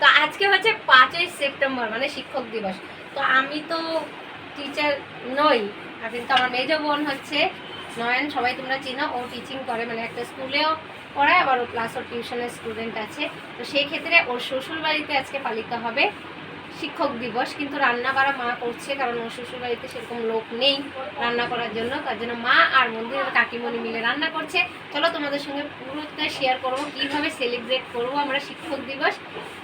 তো আজকে হচ্ছে পাঁচই সেপ্টেম্বর মানে শিক্ষক দিবস। তো আমি তো টিচার নই কিন্তু আমার মেজ বোন হচ্ছে নয়ন, সবাই তোমরা চিনো, ও টিচিং করে মানে একটা স্কুলেও পড়ায়, আবার ও ক্লাস ও টিউশনের স্টুডেন্ট আছে। তো সেই ক্ষেত্রে ওর শ্বশুর বাড়িতে আজকে পালিত হবে। শিক্ষক দিবস, কিন্তু রান্না বাড়া মা করছে কারণ ওর শ্বশুর বাড়িতে সেরকম লোক নেই রান্না করার জন্য, তার জন্য মা আর মন্দিরের কাকিমণি মিলে রান্না করছে। চলো তোমাদের সঙ্গে পুরোটা শেয়ার করব, কীভাবে সেলিব্রেট করব আমরা শিক্ষক দিবস।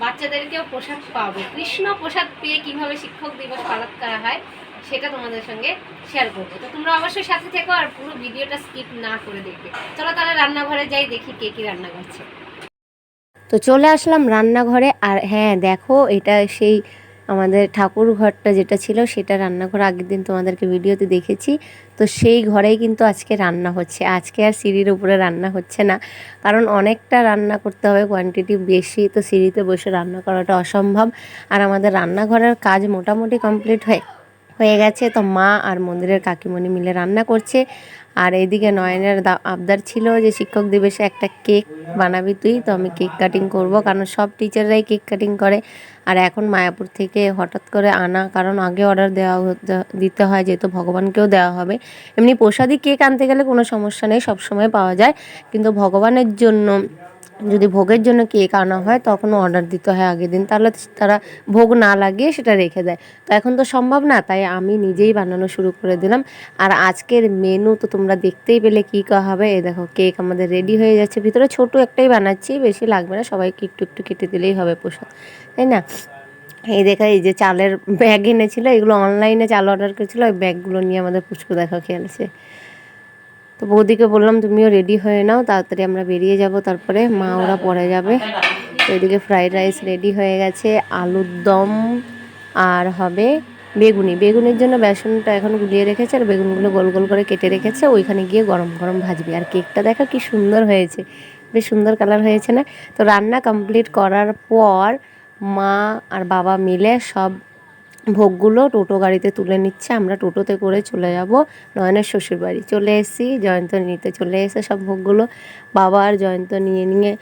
বাচ্চাদেরকেও পোশাক পাবো। কৃষ্ণ প্রসাদ পেয়ে কীভাবে শিক্ষক দিবস পালন করা হয়, সেটা তোমাদের সঙ্গে শেয়ার করব। তো তোমরা অবশ্যই সাথে থেকো আর পুরো ভিডিওটা স্কিপ না করে দেখবে। চলো তাহলে রান্নাঘরে যাই, দেখি কে কি রান্না করছে। তো চলে আসলাম রান্নাঘরে, আর হ্যাঁ দেখো এটা সেই আমাদের ঠাকুর ঘরটা যেটা ছিল সেটা রান্নাঘর, আগের দিন তোমাদেরকে ভিডিওতে দেখেছি। তো সেই ঘরেই কিন্তু আজকে রান্না হচ্ছে। আজকে আর সিঁড়ির উপরে রান্না হচ্ছে না। কারণ অনেকটা রান্না করতে হবে কোয়ান্টিটি বেশি, তো সিঁড়িতে বসে রান্না করাটা অসম্ভব। আর আমাদের রান্নাঘরের কাজ মোটামুটি কমপ্লিট হয়ে হয়ে গেছে। তো মা আর মন্দিরের কাকিমণি মিলে রান্না করছে। আর এইদিকে নয়নের আবদার ছিল যে শিক্ষক দিবসে একটা কেক বানাবি তুই, তো আমি কেক কাটিং করব। কারণ সব টিচাররাই কেক কাটিং করে। আর এখন মায়াপুর থেকে হঠাৎ করে আনা, কারণ আগে অর্ডার দেওয়া দিতে হয়, যেহেতু ভগবানকেও দেওয়া হবে। এমনি প্রসাদী কেক আনতে গেলে কোনো সমস্যা নেই, সবসময় পাওয়া যায়। কিন্তু ভগবানের জন্য যদি ভোগের জন্য কেক আনা হয় তখন অর্ডার দিতে হয় আগের দিন। তাহলে তারা ভোগ না লাগিয়ে সেটা রেখে দেয়। তো এখন তো সম্ভব না, তাই আমি নিজেই বানানো শুরু করে দিলাম। আর আজকের মেনু তো তোমরা দেখতেই পেলে কী কা হবে। এই দেখো কেক আমাদের রেডি হয়ে যাচ্ছে। ভিতরে ছোট একটাই বানাচ্ছি, বেশি লাগবে না। সবাইকে একটু একটু কেটে দিলেই হবে প্রসাদ। তাই না? এই দেখা, এই যে চালের ব্যাগ এনেছিল, এগুলো অনলাইনে চাল অর্ডার করেছিল। ওই ব্যাগগুলো নিয়ে আমাদের পুচকু দেখা খেলছে। তো বৌদিকে বললাম, তুমিও রেডি হয়ে নাও, তাড়াতাড়ি আমরা বেরিয়ে যাব। তারপরে মা ওরা পরে যাবে। তো এদিকে ফ্রাইড রাইস রেডি হয়ে গেছে, আলুর দম, আর হবে বেগুনি। বেগুনের জন্য বেসনটা এখন গুলিয়ে রেখেছে, আর বেগুনগুলো গোল গোল করে কেটে রেখেছে। ওইখানে গিয়ে গরম গরম ভাজবি। আর কেকটা দেখো কি সুন্দর হয়েছে। বেশ সুন্দর কালার হয়েছে না? তো রান্না কমপ্লিট করার পর মা আর বাবা মিলে সব ভোগগুলো টোটো গাড়িতে তুলে নিচ্ছে আমরা টোটোতে করে চলে যাব। নয়নের শ্বশুর বাড়ি চলে এসেছি জয়ন্ত নিতে চলে এসে সব ভোগগুলো। বাবা আর জয়ন্ত নিয়ে নিয়ে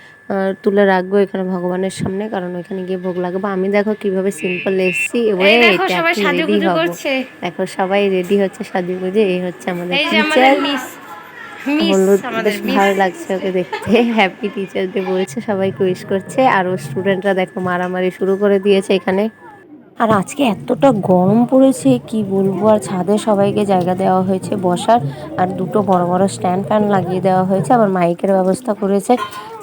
তুলে রাখব এখানে ভগবানের সামনে কারণ ওইখানে গিয়ে ভোগ লাগবে। আমি দেখো কীভাবে সিম্পল এসেছি এবারে দেখো সবাই রেডি হব? দেখো সবাই রেডি হচ্ছে সাজুগুজে এই হচ্ছে আমাদের টিচার হলুদ বেশ ভালো লাগছে ওকে দেখতে। হ্যাপি টিচার ডে বলেছে সবাইকে উইশ করছে। আর ও স্টুডেন্টরা দেখো মারামারি শুরু করে দিয়েছে এখানে। আর আজকে এতটা গরম পড়েছে, কি বলব? আর ছাদে সবাইকে জায়গা দেওয়া হয়েছে বসার, আর দুটো বড় বড় স্ট্যান্ড ফ্যান লাগিয়ে দেওয়া হয়েছে, আবার মাইকের ব্যবস্থা করেছে।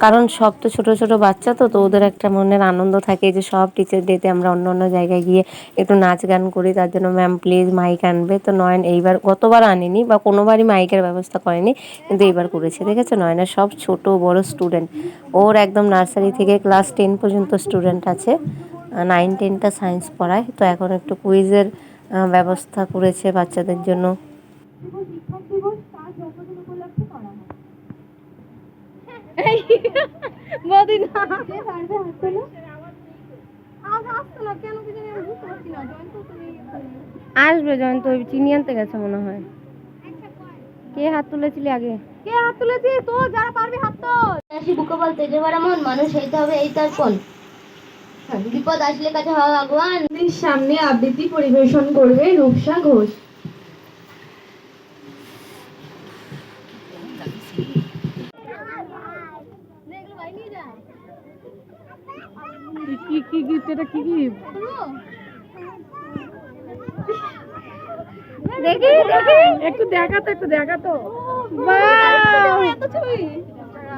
কারণ সব তো ছোটো ছোটো বাচ্চা তো তো ওদের একটা মনের আনন্দ থাকে যে সব টিচার ডেতে আমরা অন্য অন্য জায়গায় গিয়ে একটু নাচ গান করি, তার জন্য ম্যাম প্লিজ মাইক আনবে। তো নয়ন এইবার গতবার আনেনি বা কোনোবারই মাইকের ব্যবস্থা করেনি, কিন্তু এইবার করেছে। দেখেছ? নয়নের সব ছোট বড় স্টুডেন্ট ওর একদম নার্সারি থেকে ক্লাস টেন পর্যন্ত স্টুডেন্ট আছে। নাইন টেনটা সায়েন্স পড়ায় তো এখন একটু কুইজের ব্যবস্থা করেছে বাচ্চাদের জন্য। আসবে জয়ন্ত চিনি আনতে গেছে মনে হয়। কে হাত তুলেছিলি আগে? কে হাত তুলেছিস? তো যারা পারবি হাত তোল। বুকে বল তেজে মন মানুষ হইতে হবে এই তার কোন? বিপদ আসলে কাছে হওয়া ভগবান। সামনে আবৃত্তি পরিবেশন করবে রূপসা ঘোষ। কি কি গিফট এটা কি গিফট দেখি দেখি। একটু দেখা তো একটু দেখা তো এত ছবি ইনস্টাগ্রামে আমি করেছি জোগাড় করেছি আমরা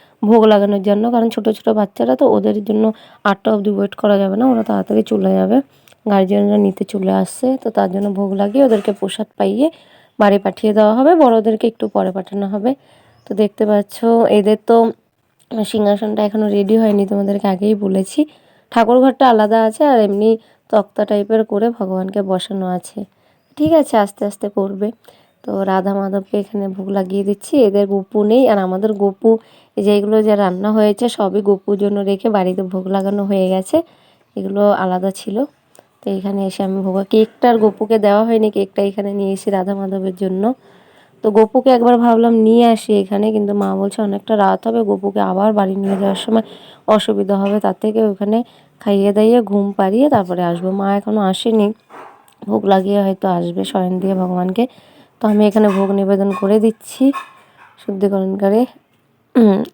ভোগ লাগানোর জন্য। কারণ ছোট ছোট বাচ্চারা তো ওদের জন্য আটটা অবধি ওয়েট করা যাবে না, ওরা তাড়াতাড়ি চলে যাবে। গার্জিয়ানরা নিতে চলে আসছে, তো তার জন্য ভোগ লাগিয়ে ওদেরকে প্রসাদ পাইয়ে বাড়ি পাঠিয়ে দেওয়া হবে। বড়োদেরকে একটু পরে পাঠানো হবে। তো দেখতে পাচ্ছ, এদের তো সিংহাসনটা এখনও রেডি হয়নি, তোমাদেরকে আগেই বলেছি। ঠাকুর ঘরটা আলাদা আছে আর এমনি তক্তা টাইপের করে ভগবানকে বসানো আছে। ঠিক আছে, আস্তে আস্তে করবে। তো রাধা মাধবকে এখানে ভোগ লাগিয়ে দিচ্ছি। এদের গপু নেই আর আমাদের গপু যেগুলো যে রান্না হয়েছে সবই গপুর জন্য রেখে বাড়িতে ভোগ লাগানো হয়ে গেছে। এগুলো আলাদা ছিল। তো এখানে এসে আমি ভোগ, কেকটা আর গপুকে দেওয়া হয়নি, কেকটা এখানে নিয়ে এসেছি রাধা মাধবের জন্য। তো গপুকে একবার ভাবলাম নিয়ে আসি এখানে, কিন্তু মা বলছে অনেকটা রাত হবে, গপুকে আবার বাড়ি নিয়ে যাওয়ার সময় অসুবিধা হবে, তার থেকে ওখানে খাইয়ে দাইয়ে ঘুম পাড়িয়ে তারপরে আসব। মা এখনও আসেনি, ভোগ লাগিয়ে হয়তো আসবে শয়ন দিয়ে ভগবানকে। তো আমি এখানে ভোগ নিবেদন করে দিচ্ছি শুদ্ধিকরণ করে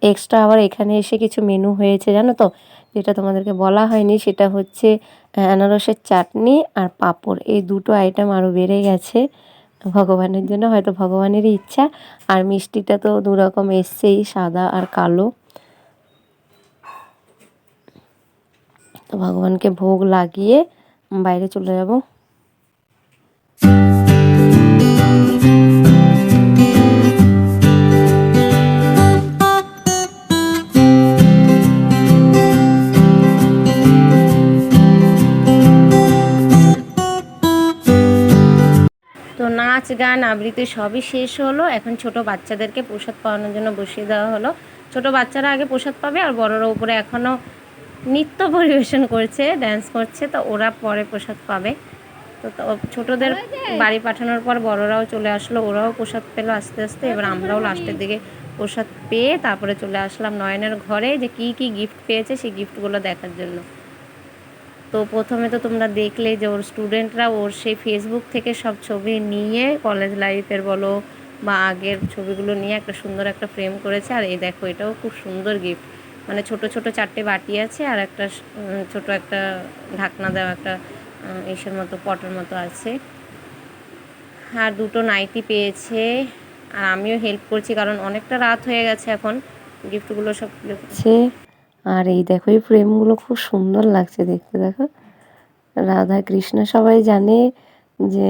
এক্সট্রা আবার এখানে এসে কিছু মেনু হয়েছে, জানো তো? যেটা তোমাদেরকে বলা হয়নি, সেটা হচ্ছে আনারসের চাটনি আর পাঁপড়। এই দুটো আইটেম আরও বেড়ে গেছে। ভগবানের জন্য, হয়তো ভগবানেরই ইচ্ছা। আর মিষ্টিটা তো দু রকম এসছেই, সাদা আর কালো। তো ভগবানকে ভোগ লাগিয়ে বাইরে চলে যাব। নাচ গান আবৃত্তি সবই শেষ হলো। এখন ছোট বাচ্চাদেরকে প্রসাদ পাওয়ানোর জন্য বসিয়ে দেওয়া হলো। ছোট বাচ্চারা আগে প্রসাদ পাবে আর বড়রা উপরে এখনও নৃত্য পরিবেশন করছে ড্যান্স করছে তো ওরা পরে প্রসাদ পাবে। তো তো ছোটদের বাড়ি পাঠানোর পর বড়রাও চলে আসলো ওরাও প্রসাদ পেল আস্তে আস্তে। এবার আমরাও লাস্টের দিকে প্রসাদ পেয়ে তারপরে চলে আসলাম নয়নের ঘরে। যে কি কি গিফট পেয়েছে সেই গিফটগুলো দেখার জন্য। তো প্রথমে তো তোমরা দেখলে যে ওর স্টুডেন্টরা ওর সেই ফেসবুক থেকে সব ছবি নিয়ে কলেজ লাইফের বলো বা আগের ছবিগুলো নিয়ে একটা সুন্দর একটা ফ্রেম করেছে। আর এই দেখো, এটাও খুব সুন্দর গিফট মানে ছোট ছোট চারটে বাটি আছে আর একটা ছোট একটা ঢাকনা দেওয়া একটা ইসের মতো পটের মতো আছে। আর দুটো নাইটি পেয়েছে। আর আমিও হেল্প করছি কারণ অনেকটা রাত হয়ে গেছে এখন। গিফটগুলো সব আর এই দেখো, এই ফ্রেমগুলো খুব সুন্দর লাগছে দেখতে, দেখো। রাধা কৃষ্ণ সবাই জানে যে,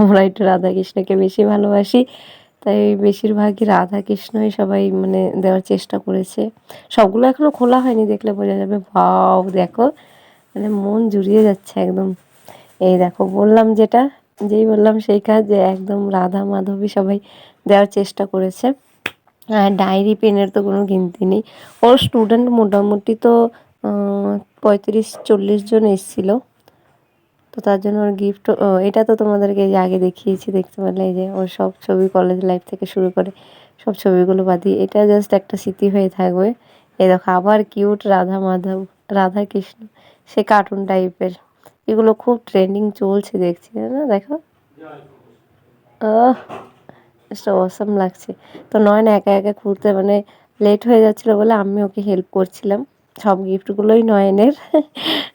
আমরা একটু রাধা কৃষ্ণকে বেশি ভালোবাসি, তাই বেশিরভাগই রাধা কৃষ্ণই সবাই মানে দেওয়ার চেষ্টা করেছে। সবগুলো এখনও খোলা হয়নি দেখলে বোঝা যাবে ভাও দেখো। মানে মন জুড়িয়ে যাচ্ছে একদম। এই দেখো, বললাম যেটা, যেই বললাম সেই কাজ যে একদম রাধা মাধবী সবাই দেওয়ার চেষ্টা করেছে। ডায়েরি পেনের তো কোনো গিনতি নেই। ওর স্টুডেন্ট মোটামুটি তো পঁয়ত্রিশ, চল্লিশ জন এসেছিল। তো তার জন্য ওর গিফট এটা তো তোমাদেরকে আগে দেখিয়েছি, দেখতে পারলে এই যে ওর সব ছবি কলেজ লাইফ থেকে শুরু করে সব ছবিগুলো বাদি এটা জাস্ট একটা স্মৃতি হয়ে থাকবে। এই দেখো, আবার কিউট রাধা মাধব, রাধা কৃষ্ণ, সে কার্টুন টাইপের এগুলো খুব ট্রেন্ডিং চলছে, দেখছি না? দেখো। আহ! অসম লাগছে। তো নয়ন একা একা খুলতে মানে লেট হয়ে যাচ্ছিল বলে আমি ওকে হেল্প করছিলাম। সব গিফটগুলোই নয়নের।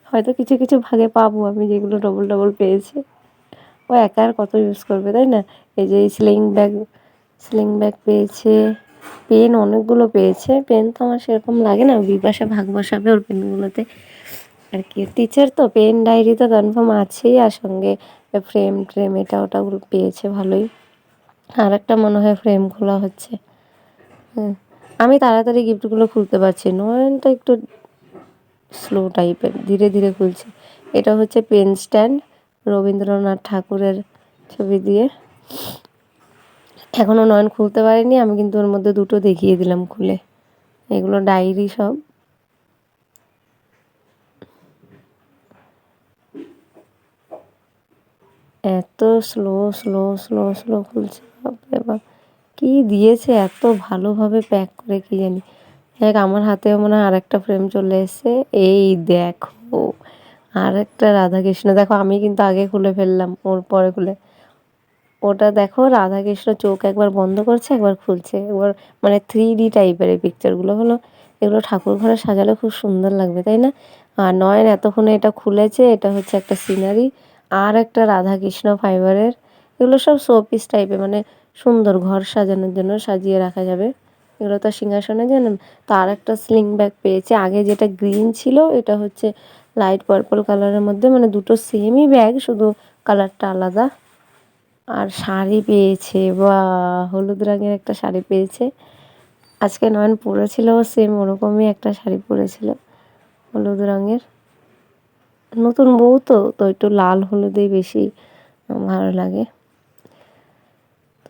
হয়তো কিছু কিছু ভাগে পাবো আমি যেগুলো ডবল ডবল পেয়েছি। ও একা আর কত ইউজ করবে, তাই না? এই যে স্লিং ব্যাগ স্লিং ব্যাগ পেয়েছে পেন অনেকগুলো পেয়েছে। পেন তো আমার সেরকম লাগে না, বিপাশা ভাগ বসাবে ওর পেনগুলোতে আর কি টিচার তো পেন ডায়েরি তো কনফার্ম আছেই আর সঙ্গে ফ্রেম ট্রেম এটা ওটাগুলো পেয়েছে ভালোই। আর একটা মনে হয় ফ্রেম খোলা হচ্ছে। আমি তাড়াতাড়ি গিফটগুলো খুলতে পারছি নয়নটা একটু স্লো টাইপের ধীরে ধীরে খুলছে। এটা হচ্ছে পেন স্ট্যান্ড রবীন্দ্রনাথ ঠাকুরের ছবি দিয়ে। এখনও নয়ন খুলতে পারিনি, আমি কিন্তু ওর মধ্যে দুটো দেখিয়ে দিলাম খুলে। এগুলো ডায়েরি সব। এত স্লো স্লো স্লো স্লো খুলছে। বাপরে বাপ। কি দিয়েছে এত ভালোভাবে প্যাক করে কি জানি। দেখ আমার হাতেও মনে হয় আরেকটা ফ্রেম চলে এসেছে। এই দেখো আর একটা রাধাকৃষ্ণ। দেখো, আমি কিন্তু আগে খুলে ফেললাম, ওর পরে খুলে। ওটা দেখো, রাধাকৃষ্ণ চোখ একবার বন্ধ করছে, একবার খুলছে। একবার মানে থ্রি ডি টাইপের এই পিকচারগুলো হলো। এগুলো ঠাকুর ঘরে সাজালে খুব সুন্দর লাগবে, তাই না? আর নয়ন এতক্ষণে এটা খুলেছে, এটা হচ্ছে একটা সিনারি আর একটা রাধাকৃষ্ণ ফাইবারের এগুলো সব শো পিস টাইপের মানে সুন্দর ঘর সাজানোর জন্য সাজিয়ে রাখা যাবে। এগুলো তো সিংহাসনে জানেন তো আর একটা স্লিং ব্যাগ পেয়েছে। আগে যেটা গ্রিন ছিল, এটা হচ্ছে লাইট পার্পল কালারের মধ্যে মানে দুটো সেমই ব্যাগ শুধু কালারটা আলাদা। আর শাড়ি পেয়েছে বা হলুদ রঙের একটা শাড়ি পেয়েছে। আজকে নয়ন পরেছিল সেম ওরকমই একটা শাড়ি পরেছিল, হলুদ রঙের। নতুন বউ তো তো একটু লাল হলুদেই বেশি ভালো লাগে।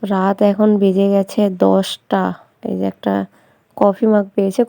রাত এখন বেজে গেছে দশটা। এই যে একটা কফি মাগ পেয়েছে